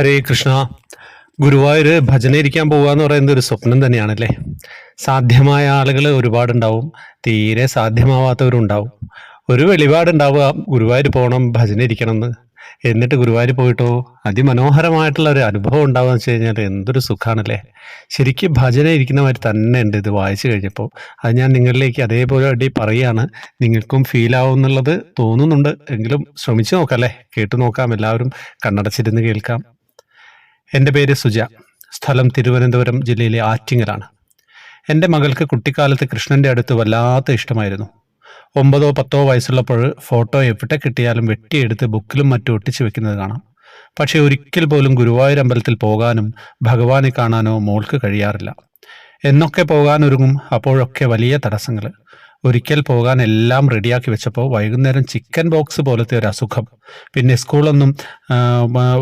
ഹരേ കൃഷ്ണ. ഗുരുവായൂർ ഭജന ഇരിക്കാൻ പോകുക എന്ന് പറയുന്നത് ഒരു സ്വപ്നം തന്നെയാണല്ലേ? സാധ്യമായ ആളുകൾ ഒരുപാടുണ്ടാവും. തീരെ സാധ്യമാവാത്തവരുണ്ടാവും. ഒരു വെളിപാടുണ്ടാവുക ഗുരുവായൂർ പോകണം ഭജന ഇരിക്കണം എന്ന് എന്നിട്ട് ഗുരുവായൂർ പോയിട്ടോ? അതിമനോഹരമായിട്ടുള്ള ഒരു അനുഭവം ഉണ്ടാവുക എന്ന് വെച്ച് കഴിഞ്ഞാൽ എന്തൊരു സുഖമാണല്ലേ ശരിക്കും ഭജന ഇരിക്കുന്ന മാതിരി തന്നെ ഉണ്ട് ഇത് വായിച്ചു കഴിഞ്ഞപ്പോൾ. അത് ഞാൻ നിങ്ങളിലേക്ക് അതേപോലെ അടി പറയുകയാണ്. നിങ്ങൾക്കും ഫീൽ ആവും എന്നുള്ളത് തോന്നുന്നുണ്ട്. എങ്കിലും ശ്രമിച്ചു നോക്കാം അല്ലേ? കേട്ടു നോക്കാം. എല്ലാവരും കണ്ണടച്ചിരുന്ന് കേൾക്കാം. എന്റെ പേര് സുജ. സ്ഥലം തിരുവനന്തപുരം ജില്ലയിലെ ആറ്റിങ്ങലാണ്. എന്റെ മകൾക്ക് കുട്ടിക്കാലത്ത് കൃഷ്ണന്റെ അടുത്ത് വല്ലാത്ത ഇഷ്ടമായിരുന്നു. ഒമ്പതോ പത്തോ വയസ്സുള്ളപ്പോൾ ഫോട്ടോ എവിടെ കിട്ടിയാലും വെട്ടിയെടുത്ത് ബുക്കിലും മറ്റും ഒട്ടിച്ചു വെക്കുന്നത് കാണാം. പക്ഷേ ഒരിക്കൽ പോലും ഗുരുവായൂർ അമ്പലത്തിൽ പോകാനും ഭഗവാനെ കാണാനോ മോൾക്ക് കഴിയാറില്ല. എന്നൊക്കെ പോകാനൊരുങ്ങും അപ്പോഴൊക്കെ വലിയ തടസ്സങ്ങൾ. ഒരിക്കൽ പോകാൻ എല്ലാം റെഡിയാക്കി വെച്ചപ്പോൾ വൈകുന്നേരം ചിക്കൻ ബോക്സ് പോലത്തെ ഒരു അസുഖം. പിന്നെ സ്കൂളൊന്നും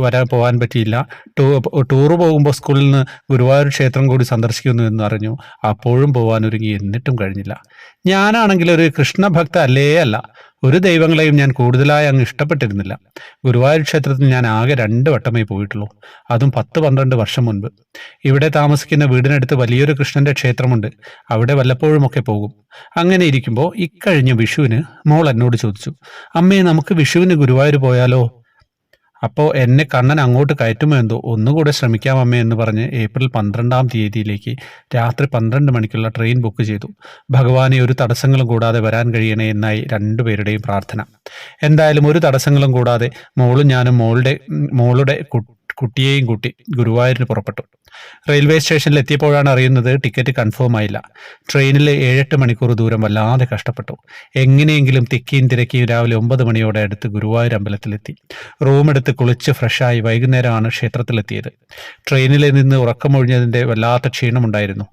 വരാൻ പോകാൻ പറ്റിയില്ല. ടൂ ടൂറ് പോകുമ്പോൾ സ്കൂളിൽ നിന്ന് ഗുരുവായൂർ ക്ഷേത്രം കൂടി സന്ദർശിക്കുന്നു എന്ന് അറിഞ്ഞു. അപ്പോഴും പോകാൻ ഒരുങ്ങി എന്നിട്ടും കഴിഞ്ഞില്ല. ഞാനാണെങ്കിൽ ഒരു കൃഷ്ണഭക്ത അല്ലേ അല്ല. ഒരു ദൈവങ്ങളെയും ഞാൻ കൂടുതലായി അങ്ങ് ഇഷ്ടപ്പെട്ടിരുന്നില്ല. ഗുരുവായൂർ ക്ഷേത്രത്തിൽ ഞാൻ ആകെ രണ്ട് വട്ടമേ പോയിട്ടുള്ളൂ. അതും പത്ത് പന്ത്രണ്ട് വർഷം മുൻപ്. ഇവിടെ താമസിക്കുന്ന വീടിനടുത്ത് വലിയൊരു കൃഷ്ണന്റെ ക്ഷേത്രമുണ്ട്. അവിടെ വല്ലപ്പോഴുമൊക്കെ പോകും. അങ്ങനെ ഇരിക്കുമ്പോൾ ഇക്കഴിഞ്ഞ വിഷുവിന് മോൾ എന്നോട് ചോദിച്ചു അമ്മേ നമുക്ക് വിഷുവിന് ഗുരുവായൂർ പോയാലോ? അപ്പോൾ എന്നെ കണ്ണൻ അങ്ങോട്ട് കയറ്റുമോ എന്തോ? ഒന്നുകൂടെ ശ്രമിക്കാം അമ്മേ എന്ന് പറഞ്ഞ് ഏപ്രിൽ പന്ത്രണ്ടാം തീയതിയിലേക്ക് രാത്രി പന്ത്രണ്ട് മണിക്കുള്ള ട്രെയിൻ ബുക്ക് ചെയ്തു. ഭഗവാനെ ഒരു തടസ്സങ്ങളും കൂടാതെ വരാൻ കഴിയണേ എന്നായി രണ്ടുപേരുടെയും പ്രാർത്ഥന. എന്തായാലും ഒരു തടസ്സങ്ങളും കൂടാതെ മോളും ഞാനും മോളുടെ മോളുടെ കുട്ടിയെയും കൂട്ടി ഗുരുവായൂരിന് പുറപ്പെട്ടു. റെയിൽവേ സ്റ്റേഷനിൽ എത്തിയപ്പോഴാണ് അറിയുന്നത് ടിക്കറ്റ് കൺഫേം ആയില്ല. ട്രെയിനിൽ ഏഴെട്ട് മണിക്കൂർ ദൂരം വല്ലാതെ കഷ്ടപ്പെട്ടു. എങ്ങനെയെങ്കിലും തിക്കിയും തിരക്കിയും രാവിലെ ഒമ്പത് മണിയോടെ അടുത്ത് ഗുരുവായൂർ അമ്പലത്തിലെത്തി. റൂമെടുത്ത് കുളിച്ച് ഫ്രഷായി വൈകുന്നേരമാണ് ക്ഷേത്രത്തിലെത്തിയത്. ട്രെയിനിൽ നിന്ന് ഉറക്കമൊഴിഞ്ഞതിന്റെ വല്ലാത്ത ക്ഷീണമുണ്ടായിരുന്നു.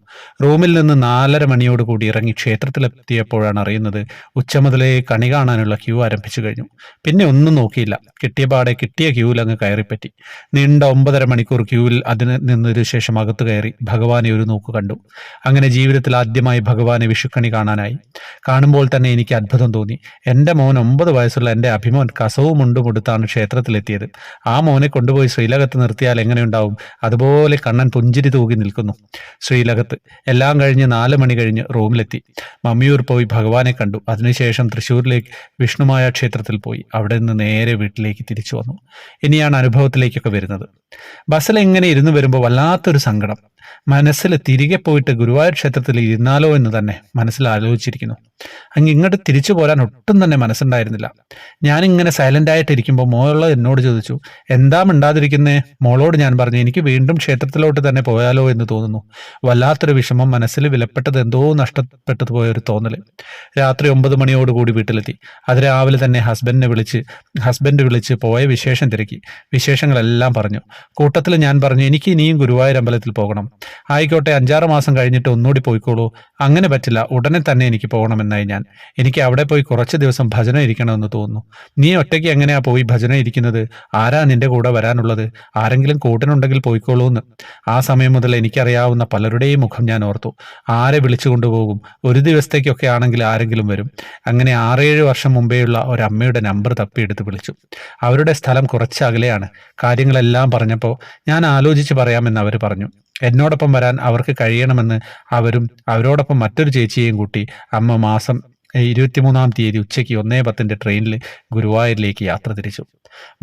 റൂമിൽ നിന്ന് നാലര മണിയോടുകൂടി ഇറങ്ങി ക്ഷേത്രത്തിലെത്തിയപ്പോഴാണ് അറിയുന്നത് ഉച്ച മുതലേ കണി കാണാനുള്ള ക്യൂ ആരംഭിച്ചു കഴിഞ്ഞു. പിന്നെ ഒന്നും നോക്കിയില്ല. കിട്ടിയ പാടെ കിട്ടിയ ക്യൂവിൽ അങ്ങ് കയറിപ്പറ്റി. നീണ്ട ഒമ്പതര മണിക്കൂർ ക്യൂവിൽ അതിന് നിന്നൊരു ശേഷം അകത്ത് കയറി ഭഗവാനെ ഒരു നോക്ക് കണ്ടു. അങ്ങനെ ജീവിതത്തിൽ ആദ്യമായി ഭഗവാനെ വിഷുക്കണി കാണാനായി. കാണുമ്പോൾ തന്നെ എനിക്ക് അത്ഭുതം തോന്നി. എന്റെ മോൻ ഒമ്പത് വയസ്സുള്ള എന്റെ അഭിമോൻ കസവും മുണ്ടും ഉടുത്താണ് ക്ഷേത്രത്തിലെത്തിയത്. ആ മോനെ കൊണ്ടുപോയി ശ്രീലകത്ത് നിർത്തിയാൽ എങ്ങനെയുണ്ടാവും? അതുപോലെ കണ്ണൻ പുഞ്ചിരി തൂകി നിൽക്കുന്നു. ശ്രീലകത്ത്. എല്ലാം കഴിഞ്ഞ് നാല് മണി കഴിഞ്ഞ് റൂമിലെത്തി. മമ്മിയൂർ പോയി ഭഗവാനെ കണ്ടു. അതിനുശേഷം തൃശ്ശൂരിലേക്ക് വിഷ്ണുമായ ക്ഷേത്രത്തിൽ പോയി. അവിടെ നിന്ന് നേരെ വീട്ടിലേക്ക് തിരിച്ചു വന്നു. ഇനിയാണ് അനുഭവത്തിലേക്കൊക്കെ വരുന്നത്. ബസ്സിൽ എങ്ങനെ ഇരുന്ന് വരുമ്പോൾ വല്ലാത്തൊരു സങ്കടം. മനസ്സിൽ തിരികെ പോയിട്ട് ഗുരുവായൂർ ക്ഷേത്രത്തിൽ ഇരുന്നാലോ എന്ന് തന്നെ മനസ്സിൽ ആലോചിച്ചിരിക്കുന്നു. അങ്ങ് ഇങ്ങോട്ട് തിരിച്ചു പോരാൻ ഒട്ടും തന്നെ മനസ്സുണ്ടായിരുന്നില്ല. ഞാനിങ്ങനെ സൈലന്റ് ആയിട്ട് ഇരിക്കുമ്പോൾ മോൾ എന്നോട് ചോദിച്ചു എന്താ മിണ്ടാതിരിക്കുന്നേ? മോളോട് ഞാൻ പറഞ്ഞു എനിക്ക് വീണ്ടും ക്ഷേത്രത്തിലോട്ട് തന്നെ പോയാലോ എന്ന് തോന്നുന്നു. വല്ലാത്തൊരു വിഷമം മനസ്സിൽ വിലപ്പെട്ടത് എന്തോ നഷ്ടപ്പെട്ടത് പോയ ഒരു തോന്നൽ. രാത്രി ഒമ്പത് മണിയോടുകൂടി വീട്ടിലെത്തി. അത് രാവിലെ തന്നെ ഹസ്ബൻഡിനെ വിളിച്ച് ഹസ്ബൻഡ് വിളിച്ച് പോയ വിശേഷം തിരക്കി. വിശേഷങ്ങളെല്ലാം പറഞ്ഞു. കൂട്ടത്തിൽ ഞാൻ പറഞ്ഞു എനിക്ക് ഇനിയും ഗുരുവായൂർ അമ്പലത്തിൽ പോകണം. ആയിക്കോട്ടെ അഞ്ചാറ് മാസം കഴിഞ്ഞിട്ട് ഒന്നുകൂടി പോയിക്കോളൂ. അങ്ങനെ പറ്റില്ല. ഉടനെ തന്നെ എനിക്ക് പോകണമെന്നായി ഞാൻ. എനിക്ക് അവിടെ പോയി കുറച്ച് ദിവസം ഭജന ഇരിക്കണമെന്ന് തോന്നുന്നു. നീ ഒറ്റയ്ക്ക് എങ്ങനെയാ പോയി ഭജന ഇരിക്കുന്നത്? ആരാ നിന്റെ കൂടെ വരാനുള്ളത്? ആരെങ്കിലും കൂട്ടിനുണ്ടെങ്കിൽ പോയിക്കോളൂ എന്ന് ആ സമയം മുതൽ എനിക്കറിയാവുന്ന പലരുടെയും മുഖം ഞാൻ ഓർത്തു. ആരെ വിളിച്ചു കൊണ്ടുപോകും? ഒരു ദിവസത്തേക്കൊക്കെ ആണെങ്കിൽ ആരെങ്കിലും വരും. അങ്ങനെ ആറേഴ് വർഷം മുമ്പേയുള്ള ഒരു അമ്മയുടെ നമ്പർ തപ്പിയെടുത്ത് വിളിച്ചു. അവരുടെ സ്ഥലം കുറച്ച് അകലെയാണ്. കാര്യങ്ങളെല്ലാം പറഞ്ഞപ്പോൾ ഞാൻ ആലോചിച്ച് പറയാമെന്ന് അവർ പറഞ്ഞു. എന്നോടൊപ്പം വരാൻ അവർക്ക് കഴിയണമെന്ന് അവരും അവരോടൊപ്പം മറ്റൊരു ചേച്ചിയെയും കൂട്ടി അമ്മ മാസം ഇരുപത്തിമൂന്നാം തീയതി ഉച്ചയ്ക്ക് ഒന്നേ പത്തിന്റെ ട്രെയിനിൽ ഗുരുവായൂരിലേക്ക് യാത്ര തിരിച്ചു.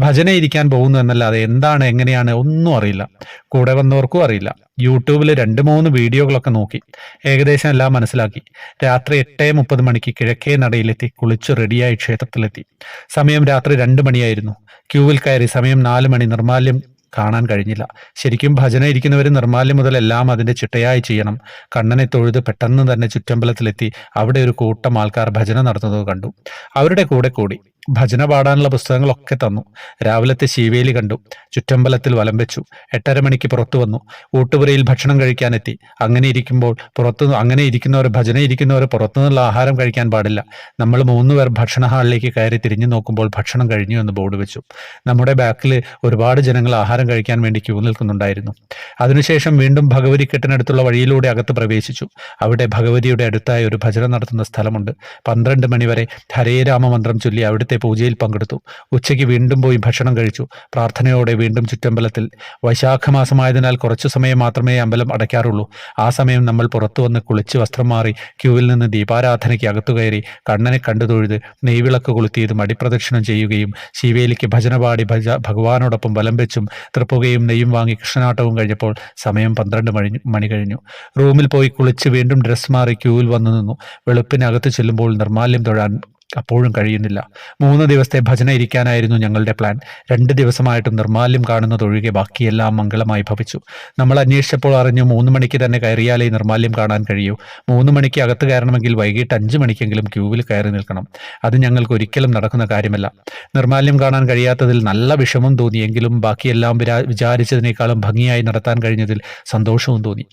ഭജന ഇരിക്കാൻ പോകുന്നു എന്നല്ലാതെ എന്താണ് എങ്ങനെയാണ് ഒന്നും അറിയില്ല. കൂടെ വന്നവർക്കും അറിയില്ല. യൂട്യൂബിൽ രണ്ട് മൂന്ന് വീഡിയോകളൊക്കെ നോക്കി. ഏകദേശം എല്ലാം മനസ്സിലാക്കി. രാത്രി എട്ടേ മുപ്പത് മണിക്ക് കിഴക്കേ നടയിലെത്തി കുളിച്ച് റെഡിയായി ക്ഷേത്രത്തിലെത്തി. സമയം രാത്രി രണ്ട് മണിയായിരുന്നു. ക്യൂവിൽ കയറി സമയം നാല് മണി. നിർമാല്യം കാണാൻ കഴിഞ്ഞില്ല. ശരിക്കും ഭജന ഇരിക്കുന്നവർ നിർമാല്യം മുതൽ എല്ലാം അതിന്റെ ചിട്ടയായി ചെയ്യണം. കണ്ണനെ തൊഴുത് പെട്ടെന്ന് തന്നെ ചുറ്റമ്പലത്തിലെത്തി അവിടെ ഒരു കൂട്ടം ആൾക്കാർ ഭജന നടത്തുന്നത് കണ്ടു. അവരുടെ കൂടെ കൂടി ഭജന പാടാനുള്ള പുസ്തകങ്ങളൊക്കെ തന്നു. രാവിലത്തെ ശീവേലി കണ്ടു. ചുറ്റമ്പലത്തിൽ വലം വെച്ചു. എട്ടര മണിക്ക് പുറത്തു വന്നു. ഊട്ടുപുരയിൽ ഭക്ഷണം കഴിക്കാനെത്തി. അങ്ങനെ ഇരിക്കുമ്പോൾ പുറത്തു അങ്ങനെ ഇരിക്കുന്നവർ ഭജന ഇരിക്കുന്നവർ പുറത്തുനിന്നുള്ള ആഹാരം കഴിക്കാൻ പാടില്ല. നമ്മൾ മൂന്ന് പേർ ഭക്ഷണ ഹാളിലേക്ക് കയറി തിരിഞ്ഞു നോക്കുമ്പോൾ ഭക്ഷണം കഴിഞ്ഞു എന്ന് ബോർഡ് വെച്ചു. നമ്മുടെ ബാക്കിൽ ഒരുപാട് ജനങ്ങൾ ആഹാരം കഴിക്കാൻ വേണ്ടി ക്യൂ നിൽക്കുന്നുണ്ടായിരുന്നു. അതിനുശേഷം വീണ്ടും ഭഗവതി കെട്ടിനടുത്തുള്ള വഴിയിലൂടെ അകത്ത് പ്രവേശിച്ചു. അവിടെ ഭഗവതിയുടെ അടുത്തായി ഒരു ഭജന നടത്തുന്ന സ്ഥലമുണ്ട്. പന്ത്രണ്ട് മണിവരെ ഹരേ രാമ മന്ത്രം ചൊല്ലി അവിടുത്തെ നേരത്തെ പൂജയിൽ പങ്കെടുത്തു. ഉച്ചയ്ക്ക് വീണ്ടും പോയി ഭക്ഷണം കഴിച്ചു. പ്രാർത്ഥനയോടെ വീണ്ടും ചുറ്റമ്പലത്തിൽ. വൈശാഖ മാസമായതിനാൽ കുറച്ചു സമയം മാത്രമേ അമ്പലം അടയ്ക്കാറുള്ളൂ. ആ സമയം നമ്മൾ പുറത്തു വന്ന് കുളിച്ച് വസ്ത്രം മാറി ക്യൂവിൽ നിന്ന് ദീപാരാധനയ്ക്ക് അകത്തു കയറി കണ്ണനെ കണ്ടു തൊഴുത് നെയ്വിളക്ക് കൊളുത്തിയതും അടിപ്രദക്ഷിണം ചെയ്യുകയും ശിവേലിക്ക് ഭജന പാടി ഭജ ഭഗവാനോടൊപ്പം വലം വെച്ചും തൃപ്പുകയും നെയ്യും വാങ്ങി കൃഷ്ണനാട്ടവും കഴിഞ്ഞപ്പോൾ സമയം പന്ത്രണ്ട് മണി മണി കഴിഞ്ഞു. റൂമിൽ പോയി കുളിച്ച് വീണ്ടും ഡ്രസ് മാറി ക്യൂവിൽ വന്നു നിന്നു. വെളുപ്പിനകത്ത് ചെല്ലുമ്പോൾ നിർമാല്യം തൊഴാൻ അപ്പോഴും കഴിയുന്നില്ല. മൂന്ന് ദിവസത്തെ ഭജന ഇരിക്കാനായിരുന്നു ഞങ്ങളുടെ പ്ലാൻ രണ്ട് ദിവസമായിട്ട് നിർമാല്യം കാണുന്നതൊഴികെ ബാക്കിയെല്ലാം മംഗളമായി ഭവിച്ചു. നമ്മൾ അന്വേഷിച്ചപ്പോൾ അറിഞ്ഞു മൂന്ന് മണിക്ക് തന്നെ കയറിയാലേ നിർമാല്യം കാണാൻ കഴിയൂ. മൂന്ന് മണിക്ക് അകത്ത് കയറണമെങ്കിൽ വൈകിട്ട് അഞ്ച് മണിക്കെങ്കിലും ക്യൂവിൽ കയറി നിൽക്കണം. അത് ഞങ്ങൾക്ക് ഒരിക്കലും നടക്കുന്ന കാര്യമല്ല. നിർമാല്യം കാണാൻ കഴിയാത്തതിൽ നല്ല വിഷമം തോന്നിയെങ്കിലും ബാക്കിയെല്ലാം വിചാരിച്ചതിനേക്കാളും ഭംഗിയായി നടത്താൻ കഴിഞ്ഞതിൽ സന്തോഷവും തോന്നി.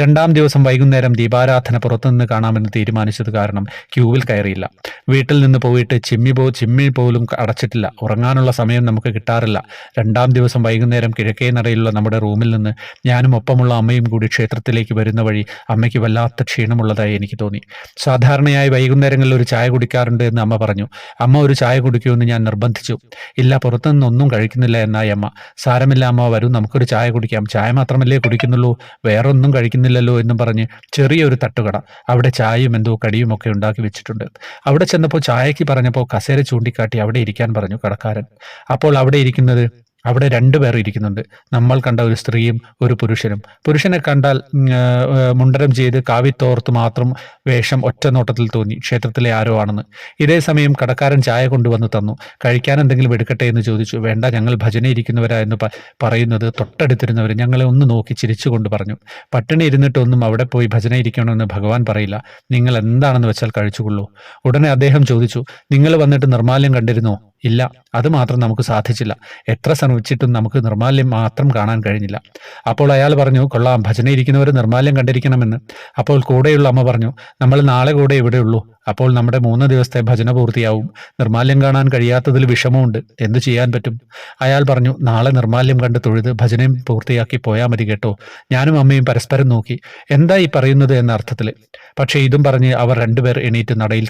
രണ്ടാം ദിവസം വൈകുന്നേരം ദീപാരാധന പുറത്തുനിന്ന് കാണാമെന്ന് തീരുമാനിച്ചത് കാരണം ക്യൂവിൽ കയറിയില്ല. വീട്ടിൽ നിന്ന് പോയിട്ട് ചിമ്മി പോ ചിമ്മി പോലും അടച്ചിട്ടില്ല. ഉറങ്ങാനുള്ള സമയം നമുക്ക് കിട്ടാറില്ല. രണ്ടാം ദിവസം വൈകുന്നേരം കിഴക്കേ നടയിലുള്ള നമ്മുടെ റൂമിൽ നിന്ന് ഞാനും ഒപ്പമുള്ള അമ്മയും കൂടി ക്ഷേത്രത്തിലേക്ക് വരുന്ന വഴി അമ്മയ്ക്ക് വല്ലാത്ത ക്ഷീണമുള്ളതായി എനിക്ക് തോന്നി. സാധാരണയായി വൈകുന്നേരങ്ങളിൽ ഒരു ചായ കുടിക്കാറുണ്ട് എന്ന് അമ്മ പറഞ്ഞു. അമ്മ ഒരു ചായ കുടിക്കുമെന്ന് ഞാൻ നിർബന്ധിച്ചു. ഇല്ല പുറത്തുനിന്ന് ഒന്നും കഴിക്കുന്നില്ല എന്നായി അമ്മ. സാരമില്ല അമ്മ വരൂ നമുക്കൊരു ചായ കുടിക്കാം. ചായ മാത്രമല്ലേ കുടിക്കുന്നുള്ളൂ. വേറൊന്നും കഴിക്കുന്നില്ലല്ലോ എന്നും പറഞ്ഞ് ചെറിയൊരു തട്ടുകട. അവിടെ ചായയും എന്തോ കടിയും ഒക്കെ ഉണ്ടാക്കി വെച്ചിട്ടുണ്ട്. അവിടെ ചെന്നപ്പോൾ ചായക്ക് പറഞ്ഞപ്പോൾ കസേര ചൂണ്ടിക്കാട്ടി അവിടെ ഇരിക്കാൻ പറഞ്ഞു കടക്കാരൻ. അപ്പോൾ അവിടെ ഇരിക്കുന്നത്? അവിടെ രണ്ടുപേർ ഇരിക്കുന്നുണ്ട്. നമ്മൾ കണ്ട ഒരു സ്ത്രീയും ഒരു പുരുഷനും. പുരുഷനെ കണ്ടാൽ മുണ്ടരം ചെയ്ത് കാവിത്തോർത്ത് മാത്രം വേഷം ഒറ്റ നോട്ടത്തിൽ തോന്നി. ക്ഷേത്രത്തിലെ ആരോ ആണെന്ന്. ഇതേ സമയം കടക്കാരൻ ചായ കൊണ്ടുവന്ന് തന്നു. കഴിക്കാൻ എന്തെങ്കിലും എടുക്കട്ടെ എന്ന് ചോദിച്ചു. വേണ്ട ഞങ്ങൾ ഭജന ഇരിക്കുന്നവരാ എന്ന് പറയുന്നത് തൊട്ടടുത്തിരുന്നവർ ഞങ്ങളെ ഒന്ന് നോക്കി ചിരിച്ചുകൊണ്ട് പറഞ്ഞു. പട്ടിണി ഇരുന്നിട്ടൊന്നും അവിടെ പോയി ഭജന ഇരിക്കണമെന്ന് ഭഗവാൻ പറയില്ല. നിങ്ങൾ എന്താണെന്ന് വെച്ചാൽ കഴിച്ചുകൊള്ളൂ. ഉടനെ അദ്ദേഹം ചോദിച്ചു നിങ്ങൾ വന്നിട്ട് നിർമാല്യം കണ്ടിരുന്നോ? ഇല്ല. അത് മാത്രം നമുക്ക് സാധിച്ചില്ല. എത്ര ശ്രമിച്ചിട്ടും നമുക്ക് നിർമാല്യം മാത്രം കാണാൻ കഴിഞ്ഞില്ല. അപ്പോൾ അയാൾ പറഞ്ഞു കൊള്ളാം ഭജനയിരിക്കുന്നവർ നിർമാല്യം കണ്ടിരിക്കണമെന്ന്. അപ്പോൾ കൂടെയുള്ള അമ്മ പറഞ്ഞു നമ്മൾ നാളെ കൂടെ ഇവിടെ ഉള്ളൂ അപ്പോൾ നമ്മുടെ മൂന്ന് ദിവസത്തെ ഭജന പൂർത്തിയാവും നിർമാല്യം കാണാൻ കഴിയാത്തതിൽ വിഷമമുണ്ട്. എന്തു ചെയ്യാൻ പറ്റും? അയാൾ പറഞ്ഞു നാളെ നിർമാല്യം കണ്ട് തൊഴുത് ഭജനയും പൂർത്തിയാക്കി പോയാൽ മതി കേട്ടോ. ഞാനും അമ്മയും പരസ്പരം നോക്കി. എന്താ ഈ പറയുന്നത് എന്ന അർത്ഥത്തിൽ. പക്ഷേ ഇതും പറഞ്ഞ് അവർ രണ്ടുപേർ എണീറ്റ് നടയിൽ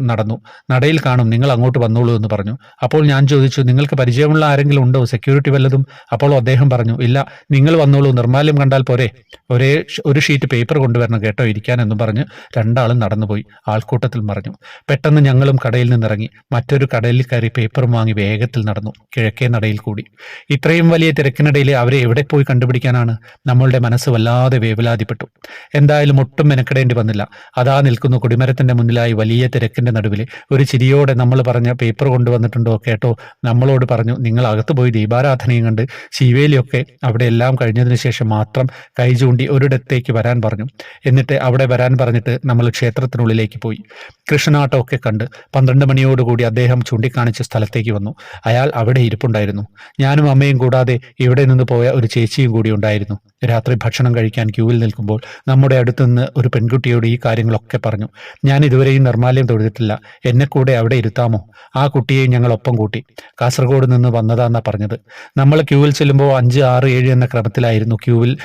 നടന്നു. നടയിൽ കാണും നിങ്ങൾ അങ്ങോട്ട് വന്നോളൂ എന്ന് പറഞ്ഞു. അപ്പോൾ ഞാൻ ചോദിച്ചു നിങ്ങൾക്ക് പരിചയമുള്ള ആരെങ്കിലും ഉണ്ടോ? സെക്യൂരിറ്റി വല്ലതും? അപ്പോൾ അദ്ദേഹം പറഞ്ഞു ഇല്ല നിങ്ങൾ വന്നോളൂ. നിർമാല്യം കണ്ടാൽ പോരെ. ഒരേ ഒരു ഷീറ്റ് പേപ്പർ കൊണ്ടുവരണം കേട്ടോ ഇരിക്കാൻ എന്നും പറഞ്ഞ് രണ്ടാളും നടന്നുപോയി. ആൾക്കൂട്ടത്തിൽ മറിഞ്ഞു. പെട്ടെന്ന് ഞങ്ങളും കടയിൽ നിന്നിറങ്ങി. മറ്റൊരു കടയിൽ കയറി പേപ്പറും വാങ്ങി വേഗത്തിൽ നടന്നു. കിഴക്കേ നടയിൽ കൂടി. ഇത്രയും വലിയ തിരക്കിനിടയിൽ അവരെ എവിടെ പോയി കണ്ടുപിടിക്കാനാണ് നമ്മളുടെ മനസ്സ് വല്ലാതെ വേവലാതിപ്പെട്ടു. എന്തായാലും ഒട്ടും മെനക്കെടേണ്ടി വന്നില്ല. അതാ നിൽക്കുന്നു കൊടിമരത്തിന്റെ മുന്നിലായി വലിയ തിരക്കിന്റെ നടുവിൽ ഒരു ചിരിയോടെ നമ്മൾ പറഞ്ഞ പേപ്പർ കൊണ്ടുവന്നിട്ടുണ്ടോ കേട്ടോ? നമ്മളോട് പറഞ്ഞു നിങ്ങൾ അകത്ത് പോയി ദീപാരാധനയും കണ്ട് ശിവേലിയൊക്കെ അവിടെ എല്ലാം കഴിഞ്ഞതിന് ശേഷം മാത്രം കൈ ചൂണ്ടി ഒരിടത്തേക്ക് വരാൻ പറഞ്ഞു. എന്നിട്ട് അവിടെ വരാൻ പറഞ്ഞിട്ട് നമ്മൾ ക്ഷേത്രത്തിനുള്ളിലേക്ക് പോയി. കൃഷ്ണനാട്ടമൊക്കെ കണ്ട് പന്ത്രണ്ട് മണിയോടുകൂടി അദ്ദേഹം ചൂണ്ടിക്കാണിച്ച സ്ഥലത്തേക്ക് വന്നു. അയാൾ അവിടെ ഇരിപ്പുണ്ടായിരുന്നു. ഞാനും അമ്മയും കൂടാതെ ഇവിടെ നിന്ന് പോയ ഒരു ചേച്ചിയും കൂടി ഉണ്ടായിരുന്നു. രാത്രി ഭക്ഷണം കഴിക്കാൻ ക്യൂവിൽ നിൽക്കുമ്പോൾ നമ്മുടെ അടുത്ത് നിന്ന് ഒരു പെൺകുട്ടിയോട് ഈ കാര്യങ്ങളൊക്കെ പറഞ്ഞു. ഞാൻ ഇതുവരെയും നിർമ്മാല്യം തൊഴുതിട്ടില്ല. എന്നെ കൂടെ അവിടെ ഇരുത്താമോ? ആ കുട്ടിയെ ഞങ്ങൾ ഒപ്പം കൂട്ടി. കാസർഗോഡ് നിന്ന് വന്നതാന്നാ പറഞ്ഞത്. നമ്മൾ ക്യൂവിൽ ചെല്ലുമ്പോൾ അഞ്ച് ആറ് ഏഴ് എന്ന ക്രമത്തിലായിരുന്നു ക്യൂവിൽ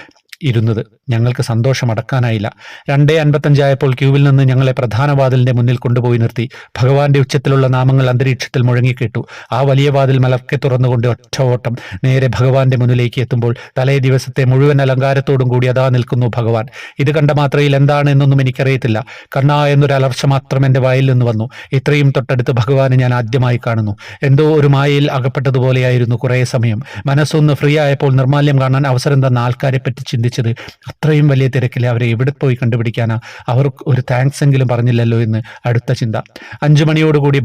ഇരുന്നത്. ഞങ്ങൾക്ക് സന്തോഷം അടക്കാനായില്ല. രണ്ടേ അൻപത്തഞ്ചായപ്പോൾ ക്യൂവിൽ നിന്ന് ഞങ്ങളെ പ്രധാന വാതിലിന്റെ മുന്നിൽ കൊണ്ടുപോയി നിർത്തി. ഭഗവാന്റെ ഉച്ചത്തിലുള്ള നാമങ്ങൾ അന്തരീക്ഷത്തിൽ മുഴങ്ങിക്കേട്ടു. ആ വലിയ വാതിൽ മലക്കെ തുറന്നുകൊണ്ട് ഒറ്റ ഓട്ടം. നേരെ ഭഗവാന്റെ മുന്നിലേക്ക് എത്തുമ്പോൾ തലേ ദിവസത്തെ മുഴുവൻ അലങ്കാരത്തോടും കൂടി അതാ നിൽക്കുന്നു ഭഗവാൻ. ഇത് കണ്ട മാത്രയിൽ എന്താണ് എന്നൊന്നും എനിക്കറിയത്തില്ല. കണ്ണാ എന്നൊരു അലർച്ച മാത്രം എന്റെ വായിൽ നിന്ന് വന്നു. ഇത്രയും തൊട്ടടുത്ത് ഭഗവാനെ ഞാൻ ആദ്യമായി കാണുന്നു. എന്തോ ഒരു മായയിൽ അകപ്പെട്ടതുപോലെയായിരുന്നു കുറേ സമയം. മനസ്സൊന്ന് ഫ്രീ ആയപ്പോൾ നിർമാല്യം കാണാൻ അവസരം തന്ന ആൾക്കാരെ പറ്റി ചിന്തിച്ചത് അത്രയും വലിയ തിരക്കിൽ അവരെ എവിടെ പോയി കണ്ടുപിടിക്കാനാ? അവർ ഒരു താങ്ക്സ് എങ്കിലും പറഞ്ഞില്ലല്ലോ എന്ന് അടുത്ത ചിന്ത. അഞ്ചു മണിയോടുകൂടി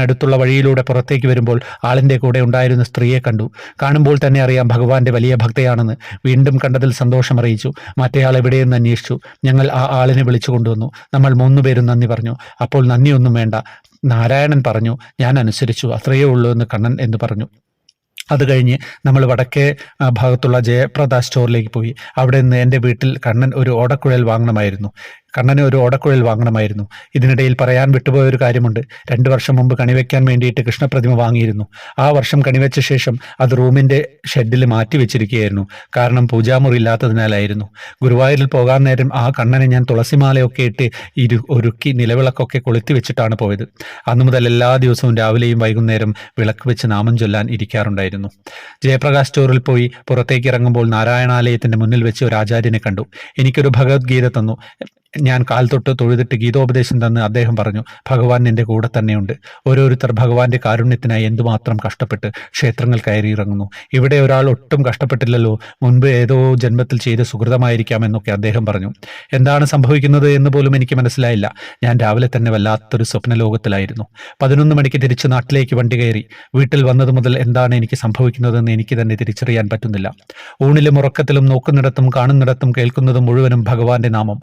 അടുത്തുള്ള വഴിയിലൂടെ പുറത്തേക്ക് വരുമ്പോൾ ആളിന്റെ കൂടെ ഉണ്ടായിരുന്ന സ്ത്രീയെ കണ്ടു. കാണുമ്പോൾ തന്നെ അറിയാം ഭഗവാന്റെ വലിയ ഭക്തയാണെന്ന്. വീണ്ടും കണ്ടതിൽ സന്തോഷം അറിയിച്ചു. മറ്റേയാൾ എവിടെയെന്ന് അന്വേഷിച്ചു. ഞങ്ങൾ ആ ആളിനെ വിളിച്ചു കൊണ്ടുവന്നു. നമ്മൾ മൂന്നുപേരും നന്ദി പറഞ്ഞു. അപ്പോൾ നന്ദിയൊന്നും വേണ്ട. നാരായണൻ പറഞ്ഞു ഞാൻ അനുസരിച്ചു. അത്രയേ ഉള്ളൂ എന്ന് കണ്ണൻ എന്ന് പറഞ്ഞു. അത് കഴിഞ്ഞ് നമ്മൾ വടക്കേ ഭാഗത്തുള്ള ജയപ്രദ സ്റ്റോറിലേക്ക് പോയി. അവിടെ നിന്ന് എന്റെ വീട്ടിൽ കണ്ണൻ ഒരു ഓടക്കുഴൽ വാങ്ങണമായിരുന്നു. കണ്ണന് ഒരു ഓടക്കുഴൽ വാങ്ങണമായിരുന്നു. ഇതിനിടയിൽ പറയാൻ വിട്ടുപോയ ഒരു കാര്യമുണ്ട്. രണ്ടു വർഷം മുമ്പ് കണിവെക്കാൻ വേണ്ടിയിട്ട് കൃഷ്ണപ്രതിമ വാങ്ങിയിരുന്നു. ആ വർഷം കണിവെച്ച ശേഷം അത് റൂമിന്റെ ഷെഡിൽ മാറ്റി വെച്ചിരിക്കുകയായിരുന്നു. കാരണം പൂജാമുറി ഇല്ലാത്തതിനാലായിരുന്നു ഗുരുവായൂരിൽ പോകാൻ നേരം ആ കണ്ണനെ ഞാൻ തുളസിമാലയൊക്കെ ഇട്ട് ഇരു ഒരുക്കി നിലവിളക്കൊക്കെ കൊളുത്തി വെച്ചിട്ടാണ് പോയത്. അന്നു മുതൽ എല്ലാ ദിവസവും രാവിലെയും വൈകുന്നേരം വിളക്ക് വെച്ച് നാമം ചൊല്ലാൻ ഇരിക്കാറുണ്ടായിരുന്നു. ജയപ്രകാശ് സ്റ്റോറിൽ പോയി പുറത്തേക്ക് ഇറങ്ങുമ്പോൾ നാരായണാലയത്തിന്റെ മുന്നിൽ വെച്ച് ഒരു ആചാര്യനെ കണ്ടു. എനിക്കൊരു ഭഗവത്ഗീത തന്നു. ഞാൻ കാൽ തൊട്ട് തൊഴുതിട്ട് ഗീതോപദേശം തന്ന് അദ്ദേഹം പറഞ്ഞു ഭഗവാൻ എന്റെ കൂടെ തന്നെയുണ്ട്. ഓരോരുത്തർ ഭഗവാന്റെ കാരുണ്യത്തിനായി എന്തുമാത്രം കഷ്ടപ്പെട്ട് ക്ഷേത്രങ്ങൾ കയറിയിറങ്ങുന്നു. ഇവിടെ ഒരാൾ ഒട്ടും കഷ്ടപ്പെട്ടില്ലല്ലോ. മുൻപ് ഏതോ ജന്മത്തിൽ ചെയ്ത് സുഹൃതമായിരിക്കാം എന്നൊക്കെ അദ്ദേഹം പറഞ്ഞു. എന്താണ് സംഭവിക്കുന്നത് എന്ന് പോലും എനിക്ക് മനസ്സിലായില്ല. ഞാൻ രാവിലെ തന്നെ വല്ലാത്തൊരു സ്വപ്നലോകത്തിലായിരുന്നു. പതിനൊന്ന് മണിക്ക് തിരിച്ച് നാട്ടിലേക്ക് വണ്ടി കയറി. വീട്ടിൽ വന്നത് മുതൽ എന്താണ് എനിക്ക് സംഭവിക്കുന്നതെന്ന് എനിക്ക് തന്നെ തിരിച്ചറിയാൻ പറ്റുന്നില്ല. ഊണിലും ഉറക്കത്തിലും നോക്കുന്നിടത്തും കാണുന്നിടത്തും കേൾക്കുന്നതും മുഴുവനും ഭഗവാന്റെ നാമം.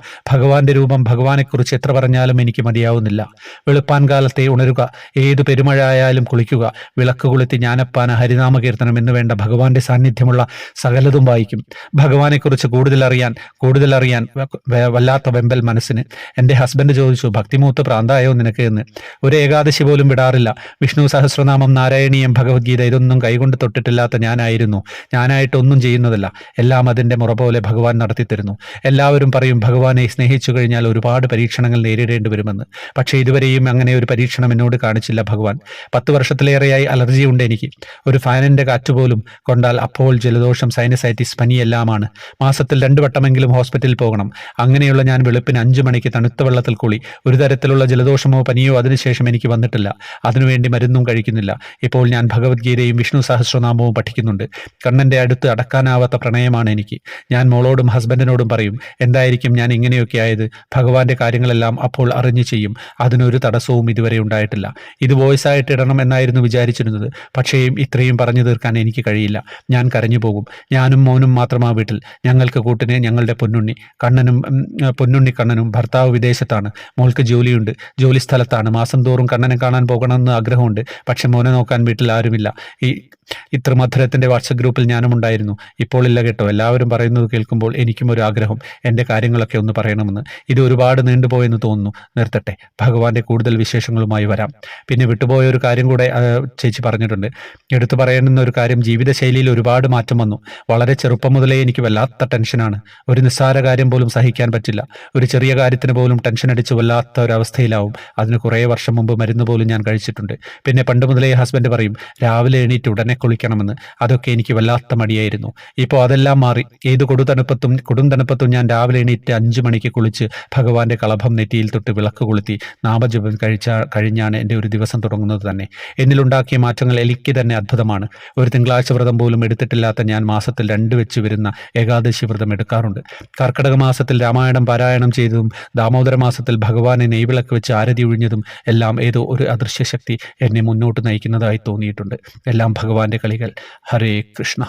ഭഗവാന്റെ രൂപം ഭഗവാനെക്കുറിച്ച് എത്ര പറഞ്ഞാലും എനിക്ക് മതിയാവുന്നില്ല. വെളുപ്പാൻ കാലത്തെ ഉണരുക ഏതു പെരുമഴ ആയാലും കുളിക്കുക വിളക്ക് കൊളുത്തി ജ്ഞാനപ്പാന ഹരിനാമ കീർത്തനം എന്ന് വേണ്ട ഭഗവാന്റെ സാന്നിധ്യമുള്ള സകലതും വായിക്കും. ഭഗവാനെക്കുറിച്ച് കൂടുതൽ അറിയാൻ കൂടുതൽ അറിയാൻ വല്ലാത്ത വെമ്പൽ മനസ്സിന്. എന്റെ ഹസ്ബൻഡ് ചോദിച്ചു ഭക്തിമൂത്ത് പ്രാന്തായോ നിനക്ക്? എന്ന്. ഒരു ഏകാദശി പോലും വിടാറില്ല. വിഷ്ണു സഹസ്രനാമം നാരായണീയം ഭഗവത്ഗീത ഇതൊന്നും കൈകൊണ്ട് തൊട്ടിട്ടില്ലാത്ത ഞാനായിരുന്നു. ഞാനായിട്ടൊന്നും ചെയ്യുന്നതല്ല. എല്ലാം അതിന്റെ മുറ പോലെ ഭഗവാൻ നടത്തിത്തരുന്നു. എല്ലാവരും പറയും ഭഗവാനെ സ്നേഹിച്ചു കഴിഞ്ഞാൽ ഒരുപാട് പരീക്ഷണങ്ങൾ നേരിടേണ്ടി വരുമെന്ന്. പക്ഷേ ഇതുവരെയും അങ്ങനെ ഒരു പരീക്ഷണം എന്നോട് കാണിച്ചില്ല ഭഗവാൻ. പത്ത് വർഷത്തിലേറെയായി അലർജി ഉണ്ട് എനിക്ക്. ഒരു ഫാനിന്റെ കാറ്റ് പോലും കൊണ്ടാൽ അപ്പോൾ ജലദോഷം സൈനസൈറ്റിസ് പനിയെല്ലാമാണ്. മാസത്തിൽ രണ്ടു വട്ടമെങ്കിലും ഹോസ്പിറ്റലിൽ പോകണം. അങ്ങനെയുള്ള ഞാൻ വെളുപ്പിന് അഞ്ചു മണിക്ക് തണുത്ത വെള്ളത്തിൽ കുളി. ഒരു തരത്തിലുള്ള ജലദോഷമോ പനിയോ അതിനുശേഷം എനിക്ക് വന്നിട്ടില്ല. അതിനുവേണ്ടി മരുന്നും കഴിക്കുന്നില്ല. ഇപ്പോൾ ഞാൻ ഭഗവത്ഗീതയും വിഷ്ണു സഹസ്രനാമവും പഠിക്കുന്നുണ്ട്. കണ്ണന്റെ അടുത്ത് അടക്കാനാവാത്ത പ്രണയമാണ് എനിക്ക്. ഞാൻ മോളോടും ഹസ്ബൻഡിനോടും പറയും എന്തായിരിക്കും ഞാൻ ഇങ്ങനെയൊക്കെ ഭഗവാന്റെ കാര്യങ്ങളെല്ലാം അപ്പോൾ അറിഞ്ഞു ചെയ്യും. അതിനൊരു തടസ്സവും ഇതുവരെ ഉണ്ടായിട്ടില്ല. ഇത് വോയിസ് ആയിട്ട് ഇടണം എന്നായിരുന്നു വിചാരിച്ചിരുന്നത്. പക്ഷേ ഇത്രയും പറഞ്ഞു തീർക്കാൻ എനിക്ക് കഴിയില്ല. ഞാൻ കരഞ്ഞു പോകും. ഞാനും മോനും മാത്രമാ വീട്ടിൽ. ഞങ്ങൾക്ക് കൂട്ടിന് ഞങ്ങളുടെ പൊന്നുണ്ണി കണ്ണനും പൊന്നുണ്ണി കണ്ണനും ഭർത്താവ് വിദേശത്താണ്. മോൾക്ക് ജോലിയുണ്ട്. ജോലി സ്ഥലത്താണ്. മാസം തോറും കണ്ണനെ കാണാൻ പോകണമെന്ന് ആഗ്രഹമുണ്ട്. പക്ഷെ മോനെ നോക്കാൻ വീട്ടിൽ ആരുമില്ല. ഈ ഇത്ര മധുരത്തിന്റെ വാട്സപ്പ് ഗ്രൂപ്പിൽ ഞാനും ഉണ്ടായിരുന്നു. ഇപ്പോൾ ഇല്ല കേട്ടോ. എല്ലാവരും പറയുന്നത് കേൾക്കുമ്പോൾ എനിക്കും ഒരു ആഗ്രഹം. എന്റെ കാര്യങ്ങളൊക്കെ ഒന്ന് പറയണമെന്ന്. ഇത് ഒരുപാട് നീണ്ടുപോയെന്ന് തോന്നുന്നു. നിർത്തട്ടെ. ഭഗവാന്റെ കൂടുതൽ വിശേഷങ്ങളുമായി വരാം. പിന്നെ വിട്ടുപോയ ഒരു കാര്യം കൂടെ ചേച്ചി പറഞ്ഞിട്ടുണ്ട്. എടുത്തു പറയണമെന്ന ഒരു കാര്യം ജീവിതശൈലിയിൽ ഒരുപാട് മാറ്റം വന്നു. വളരെ ചെറുപ്പം മുതലേ എനിക്ക് വല്ലാത്ത ടെൻഷനാണ്. ഒരു നിസ്സാര കാര്യം പോലും സഹിക്കാൻ പറ്റില്ല. ഒരു ചെറിയ കാര്യത്തിന് പോലും ടെൻഷൻ അടിച്ച് വല്ലാത്ത ഒരു അവസ്ഥയിലാവും. അതിന് കുറേ വർഷം മുമ്പ് മരുന്ന് പോലും ഞാൻ കഴിച്ചിട്ടുണ്ട്. പിന്നെ പണ്ട് മുതലേ ഹസ്ബൻഡ് പറയും രാവിലെ എണീറ്റ് ഉടനെ കുളിക്കണമെന്ന്. അതൊക്കെ എനിക്ക് വല്ലാത്ത മടിയായിരുന്നു. ഇപ്പോൾ അതെല്ലാം മാറി. ഏത് കൊടുതണുപ്പത്തും കൊടും തണുപ്പത്തും ഞാൻ രാവിലെ എണീറ്റ് അഞ്ചു മണിക്ക് കുളിച്ച് ഭഗവാന്റെ കളഭം നെറ്റിയിൽ തൊട്ട് വിളക്ക് കൊളുത്തി നാമജപം കഴിച്ച കഴിഞ്ഞാണ് എന്റെ ഒരു ദിവസം തുടങ്ങുന്നത് തന്നെ. എന്നിലുണ്ടാക്കിയ മാറ്റങ്ങൾ എനിക്ക് തന്നെ അത്ഭുതമാണ്. ഒരു തിങ്കളാഴ്ച വ്രതം പോലും എടുത്തിട്ടില്ലാത്ത ഞാൻ മാസത്തിൽ രണ്ട് വെച്ച് വരുന്ന ഏകാദശി വ്രതം എടുക്കാറുണ്ട്. കർക്കിടക മാസത്തിൽ രാമായണം പാരായണം ചെയ്തതും ദാമോദര മാസത്തിൽ ഭഗവാനെ നെയ്വിളക്ക് വെച്ച് ആരതി ഒഴിഞ്ഞതും എല്ലാം ഏതോ ഒരു അദൃശ്യശക്തി എന്നെ മുന്നോട്ട് നയിക്കുന്നതായി തോന്നിയിട്ടുണ്ട്. എല്ലാം ഭഗവാന്റെ കളികൾ ഹരേ കൃഷ്ണ